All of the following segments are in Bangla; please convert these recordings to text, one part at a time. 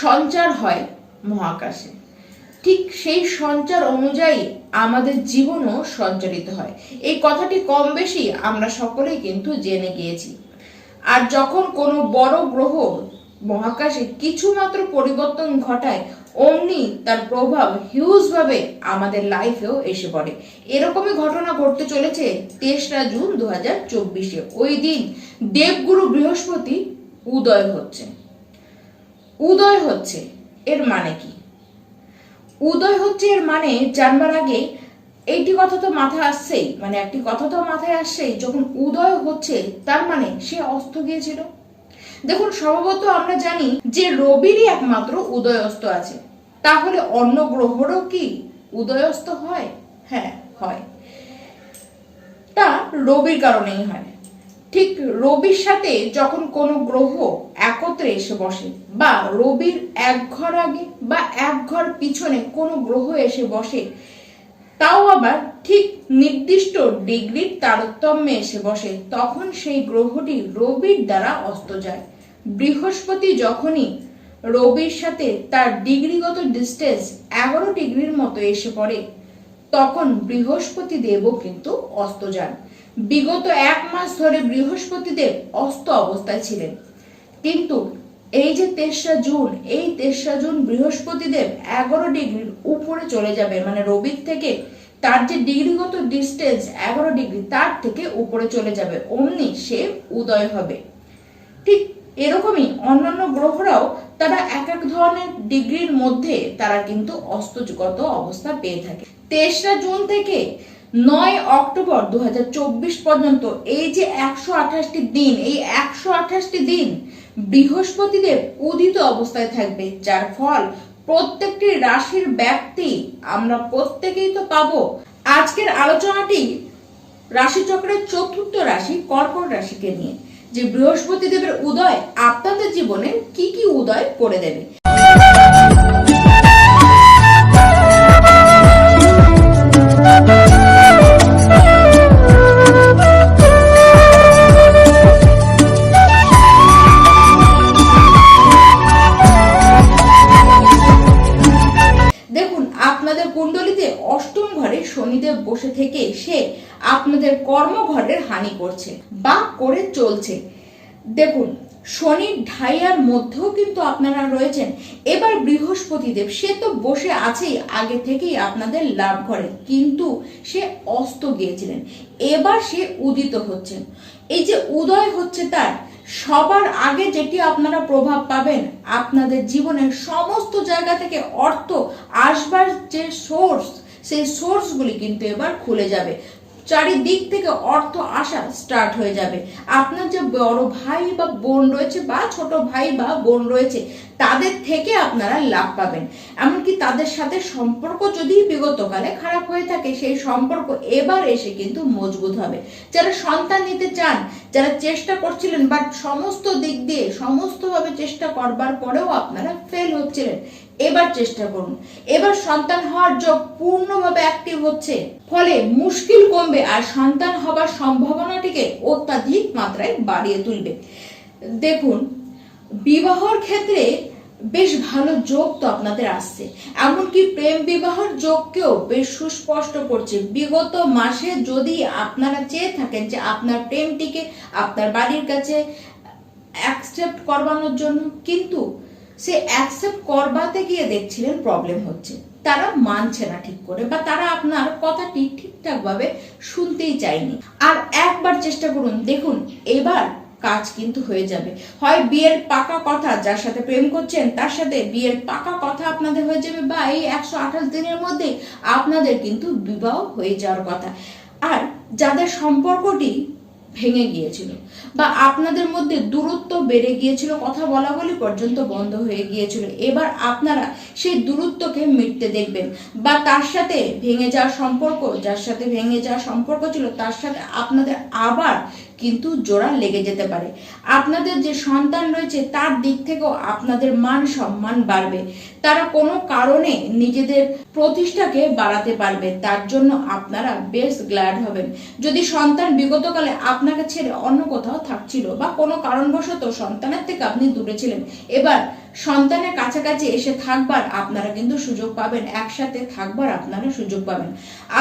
সঞ্চার হয় মহাকাশে। ঠিক সেই সঞ্চার অনুযায়ী আমাদের জীবনও সঞ্চারিত হয়। এই কথাটি কম বেশি আমরা সকলেই কিন্তু জেনে গিয়েছি। আর যখন কোনো বড় গ্রহ মহাকাশে কিছুমাত্র পরিবর্তন ঘটায়, অমনি তার প্রভাব হিউজভাবে আমাদের লাইফেও এসে পড়ে। এরকমই ঘটনা ঘটতে চলেছে তেসরা জুন দু হাজার চব্বিশে। ওই দিন দেবগুরু বৃহস্পতি উদয় হচ্ছে উদয় হচ্ছে, এর মানে কি? উদয় হচ্ছে, এর মানে জানবার আগে এইটি কথা তো মাথায় আসছেই মানে একটি কথা তো মাথায় আসছেই, যখন উদয় হচ্ছে, তার মানে সে অস্ত গিয়েছিল। দেখুন, স্বভাবত আমরা জানি যে রবিরই একমাত্র উদয়স্ত আছে। তাহলে অন্য গ্রহরও কি উদয়স্ত হয়? হ্যাঁ হয়। তা রবির কারণেই হয়। ঠিক রবির সাথে যখন কোনো গ্রহ একত্রে এসে বসে বা রবির এক ঘর আগে বা এক ঘর পিছনে কোনো গ্রহ এসে বসে, তাও আবার ঠিক নির্দিষ্ট ডিগ্রির তারতম্যে এসে বসে, তখন সেই গ্রহটি রবির দ্বারা অস্ত যায়। বৃহস্পতি যখনই রবির সাথে তার ডিগ্রিগত ডিস্টেন্স এগারো ডিগ্রির মতো এসে পড়ে, তখন বৃহস্পতি দেবও কিন্তু অস্ত যান। বিগত এক মাস ধরে বৃহস্পতিদেব অস্ত অবস্থায় ছিলেন। কিন্তু এই যে তেসরা জুন, এই তেসরা জুন বৃহস্পতিদেব এগারো ডিগ্রির উপরে চলে যাবে মানে রবির থেকে তার যে ডিগ্রিগত ডিস্টেন্স এগারো ডিগ্রি, তার থেকে উপরে চলে যাবে। অমনি সে উদয় হবে। ঠিক এরকমই অন্যান্য গ্রহরাও তারা এক এক ধরনের ডিগ্রির মধ্যে তারা কিন্তু অস্তগত অবস্থা পেয়ে থাকে। তেসরা জুন থেকে নয় অক্টোবর দু হাজার চব্বিশ পর্যন্ত এই যে একশো আঠাশটি দিন, এই একশো আঠাশটি দিন বৃহস্পতিদেব উদিত অবস্থায় থাকবে, যার ফল প্রত্যেকটি রাশির ব্যক্তি আমরা প্রত্যেকেই তো পাবো। আজকের আলোচনাটি রাশিচক্রের চতুর্থ রাশি, কর্কট রাশিকে নিয়ে, যে বৃহস্পতি দেবের উদয় আপনাদের জীবনে কি কি উদয় করে দেবে। শনিদেব বসে থেকে সে আপনাদের কর্মঘরের হানি করছে বা করে চলছে। দেখুন শনির ঢাইয়ার মধ্যেও কিন্তু আপনারা রয়েছেন। এবার বৃহস্পতি দেব সে তো বসে আছেই, আগে থেকেই আপনাদের লাভ ঘরে কিন্তু সে অস্ত গিয়েছিলেন। এবার সে উদিত হচ্ছেন। এই যে উদয় হচ্ছে তার, সবার আগে যেটি আপনারা প্রভাব পাবেন, আপনাদের জীবনের সমস্ত জায়গা থেকে অর্থ আসবার যে সোর্স সেই সোর্সগুলি কিন্তু এবার খুলে যাবে। চারিদিক থেকে অর্থ আসা স্টার্ট হয়ে যাবে। আপনার যে বড় ভাই বা বোন রয়েছে বা ছোট ভাই বা বোন রয়েছে, তাদের থেকে আপনারা লাভ পাবেন। এমনকি তাদের সাথে সম্পর্ক যদি বিগতকালে খারাপ হয়ে থাকে, সেই সম্পর্ক এবার এসে কিন্তু মজবুত হবে। যারা সন্তান নিতে চান যারা চেষ্টা করছিলেন বাট সমস্ত দিক দিয়ে, সমস্তভাবে চেষ্টা করবার পরেও আপনারা ফেল হচ্ছিলেন। এবার চেষ্টা করুন। এবার সন্তান হওয়ার যোগ পূর্ণভাবে অ্যাক্টিভ হচ্ছে। ফলে মুশকিল কমবে আর সন্তান হবার সম্ভাবনাটিকে অত্যাধিক মাত্রায় বাড়িয়ে তুলবে। দেখুন, বিবাহর ক্ষেত্রে বেশ ভালো যোগ তো আপনাদের আসছে। এমনকি প্রেম বিবাহর যোগকেও বেশ সুস্পষ্ট করছে। বিগত মাসে যদি আপনারা চেয়ে থাকেন যে আপনার প্রেমটিকে আপনার বাড়ির কাছে অ্যাকসেপ্ট করবানোর জন্য, কিন্তু সে অ্যাকসেপ্ট করবাতে গিয়ে দেখছিলেন প্রবলেম হচ্ছে। তারা মানছে না ঠিক করে বা তারা আপনার কথাটি ঠিকঠাক ভাবে শুনতেই চায়নি। আর একবার চেষ্টা করুন, দেখুন, এবার কাজ কিন্তু হয়ে যাবে। হয় বিয়ের পাকা কথা যার সাথে প্রেম করছেন, তার সাথে বিয়ের পাকা কথা আপনাদের হয়ে যাবে বা এই একশো আঠাশ দিনের মধ্যে আপনাদের কিন্তু বিবাহ হয়ে যাওয়ার কথা। আর যাদের সম্পর্কটি ভেঙে গিয়েছিল বা আপনাদের মধ্যে দূরত্ব বেড়ে গিয়েছিল, কথা বলা বলি পর্যন্ত বন্ধ হয়ে গিয়েছিল, এবার আপনারা সেই দূরত্বকে মিটতে দেখবেন। বা তার সাথে ভেঙে যাওয়ার সম্পর্ক, যার সাথে ভেঙে যাওয়ার সম্পর্ক ছিল, তার সাথে আপনাদের আবার কিন্তু জোড়া লেগে যেতে পারে। আপনাদের যে সন্তান রয়েছে, তার দিক থেকেও আপনাদের মান সম্মান বাড়বে। তারা কোনো কারণে নিজেদের প্রতিষ্ঠাকে বাড়াতে পারবে, তার জন্য আপনারা বেশ গ্ল্যাড হবেন। যদি সন্তান বিগতকালে আপনাকে ছেড়ে অন্য কোথাও থাকছিল বা কোনো কারণবশত সন্তানের থেকে আপনি দূরে ছিলেন, এবার সন্তানের কাছাকাছি এসে থাকবার আপনারা কিন্তু সুযোগ পাবেন, একসাথে থাকবার আপনারা সুযোগ পাবেন।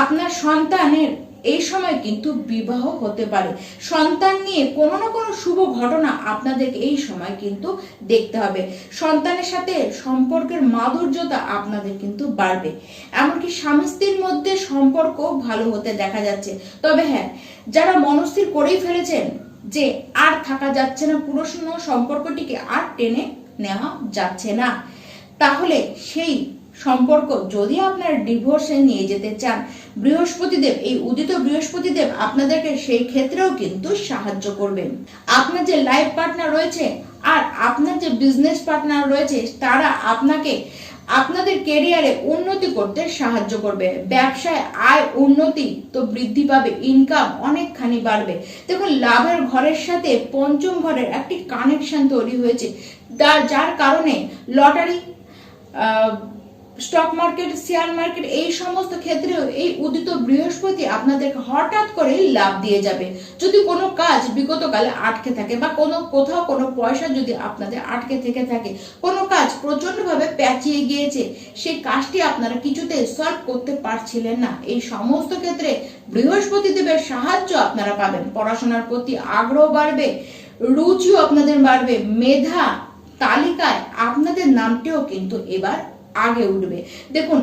আপনার সন্তানের এই সময় কিন্তু বিবাহ হতে পারে। সন্তান নিয়ে কোনো না কোনো শুভ ঘটনা আপনাদেরকে এই সময় কিন্তু দেখতে হবে। সন্তানের সাথে সম্পর্কের মাধুর্যতা আপনাদের কিন্তু বাড়বে। এমনকি স্বামী স্ত্রীর মধ্যে সম্পর্ক ভালো হতে দেখা যাচ্ছে। তবে হ্যাঁ যারা মনস্থির করেই ফেলেছেন যে আর থাকা যাচ্ছে না পুরুষন্য সম্পর্কটিকে আর টেনে নেওয়া যাচ্ছে না। তাহলে সেই সম্পর্ক যদি আপনার ডিভোর্সে নিয়ে যেতে চান, বৃহস্পতিদেব, এই উদিত বৃহস্পতিদেব আপনাদেরকে সেই ক্ষেত্রেও কিন্তু সাহায্য করবেন আপনার যে লাইফ পার্টনার রয়েছে আর আপনার যে বিজনেস পার্টনার রয়েছে, তারা আপনাকে আপনাদের কেরিয়ারে উন্নতি করতে সাহায্য করবে। ব্যবসায় আয় উন্নতি তো বৃদ্ধি পাবে ইনকাম অনেকখানি বাড়বে। দেখুন, লাভের ঘরের সাথে পঞ্চম ঘরের একটি কানেকশন তৈরি হয়েছে। যার কারণে lottery stock market, share market এই সমস্ত ক্ষেত্রেও এই উদিত বৃহস্পতি আপনাদেরকে হঠাৎ করে লাভ দিয়ে যাবে। যদি কোনো কাজ বিগত কালে আটকে থাকে বা কোনো কোথাও কোনো পয়সা যদি আপনাদের আটকে থেকে থাকে, কোনো কাজ প্রচন্ডভাবে প্যাচিয়ে গিয়েছে, সেই কাজটি আপনারা কিছুতে সলভ করতে পারছিলেন না। এই সমস্ত ক্ষেত্রে বৃহস্পতি দেবের সাহায্য আপনারা পাবেন। পড়াশোনার প্রতি আগ্রহ বাড়বে, রুচিও আপনাদের বাড়বে, মেধা, তালিকায় আপনাদের নামটিও কিন্তু এবার আগে উঠবে। দেখুন,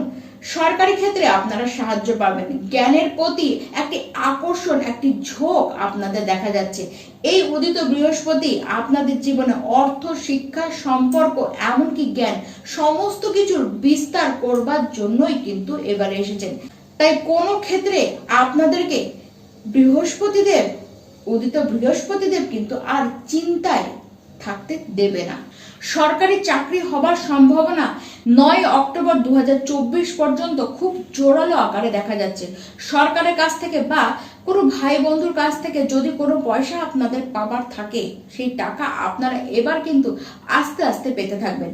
সরকারি ক্ষেত্রে আপনারা সাহায্য পাবেন। জ্ঞানের প্রতি একটি আকর্ষণ, একটি ঝোঁক আপনাদের দেখা যাচ্ছে। এই উদিত বৃহস্পতি আপনাদের জীবনে অর্থ, শিক্ষা, সম্পর্ক, এমনকি জ্ঞান, সমস্ত কিছুর বিস্তার করবার জন্যই কিন্তু এবারে এসেছেন। তাই কোনো ক্ষেত্রে আপনাদেরকে বৃহস্পতিদেব, উদিত বৃহস্পতিদেব কিন্তু আর চিন্তায় থাকতে দেবে না। সরকারি চাকরি হবার সম্ভাবনা নয় অক্টোবর দু হাজার চব্বিশ পর্যন্ত খুব জোরালো আকারে দেখা যাচ্ছে। সরকারের কাছ থেকে বা কোনো ভাই বন্ধুর কাছ থেকে যদি কোনো পয়সা আপনাদের পাবার থাকে, সেই টাকা আপনারা এবার কিন্তু আস্তে আস্তে পেতে থাকবেন।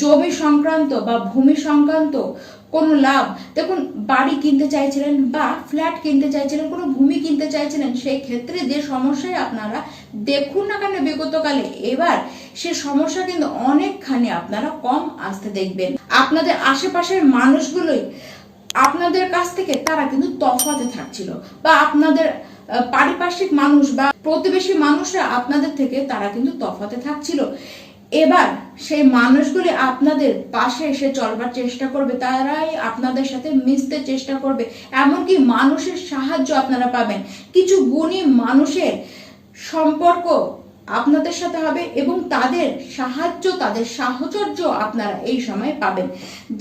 জমি সংক্রান্ত বা ভূমি সংক্রান্ত কোনো লাভ, দেখুন, বাড়ি কিনতে চাইছিলেন বা ফ্ল্যাট কিনতে চাইছিলেন, কোনো ভূমি কিনতে চাইছিলেন, সেই ক্ষেত্রে যে সমস্যায় আপনারা, দেখুন না কেন বিগতকালে, এবার সে সমস্যা কিন্তু অনেকখানি আপনারা কম আসতে দেখবেন। আপনাদের আশেপাশের মানুষগুলোই আপনাদের কাছ থেকে তারা কিন্তু তফাতে থাকছিল বা আপনাদের পারিপার্শ্বিক মানুষ বা প্রতিবেশী মানুষরা আপনাদের থেকে তারা কিন্তু তফাতে থাকছিল। এবার সেই মানুষগুলি আপনাদের পাশে এসে চলবার চেষ্টা করবে, তারাই আপনাদের সাথে মিশতে চেষ্টা করবে। এমনকি মানুষের সাহায্য আপনারা পাবেন। কিছু গুণী মানুষের সম্পর্ক আপনাদের সাথে হবে এবং তাদের সাহায্য, তাদের সাহচর্য আপনারা এই সময় পাবেন।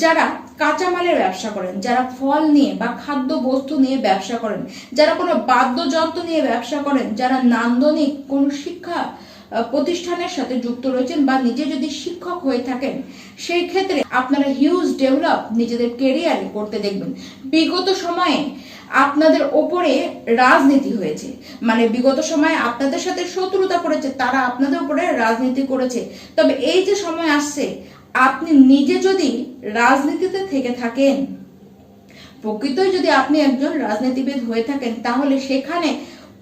যারা কাঁচামালের ব্যবসা করেন, যারা ফল নিয়ে বা খাদ্য বস্তু নিয়ে ব্যবসা করেন, যারা কোনো বাদ্যযন্ত্র নিয়ে ব্যবসা করেন, যারা নান্দনিক কোনো শিক্ষা প্রতিষ্ঠানের সাথে যুক্ত রয়েছেন বা নিজে যদি শিক্ষক হয়ে থাকেন, সেই ক্ষেত্রে আপনারা হিউজ ডেভেলপ নিজেদের কেরিয়ারে করতে দেখবেন। বিগত সময়ে আপনাদের ওপরে রাজনীতি হয়েছে। মানে বিগত সময়ে আপনাদের সাথে শত্রুতা করেছে, তারা আপনাদের উপরে রাজনীতি করেছে। তবে এই যে সময় আসছে আপনি নিজে যদি রাজনীতিতে থেকে থাকেন, প্রকৃতই যদি আপনি একজন রাজনীতিবিদ হয়ে থাকেন, তাহলে সেখানে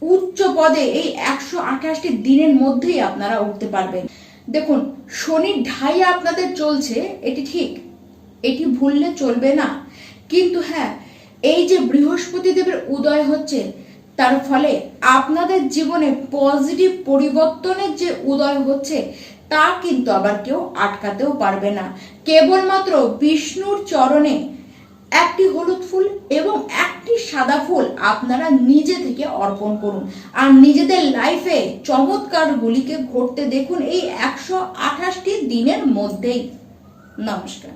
উচ্চ পদে এই একশো আঠাশটি দিনের মধ্যেই আপনারা উঠতে পারবেন। দেখুন শনির ঢাই আপনাদের চলছে, এটি ঠিক। এটি ভুললে চলবে না। কিন্তু হ্যাঁ এই যে বৃহস্পতি দেবের উদয় হচ্ছে, তার ফলে আপনাদের জীবনে পজিটিভ পরিবর্তনের যে উদয় হচ্ছে তা কিন্তু আবার কেউ আটকাতেও পারবে না। কেবলমাত্র বিষ্ণুর চরণে একটি হলুদ ফুল এবং একটি সাদা ফুল আপনারা নিজে থেকে অর্পণ করুন। আর নিজেদের লাইফে চমৎকারগুলিকে ঘটতে দেখুন এই একশো আঠাশটি দিনের মধ্যেই। নমস্কার।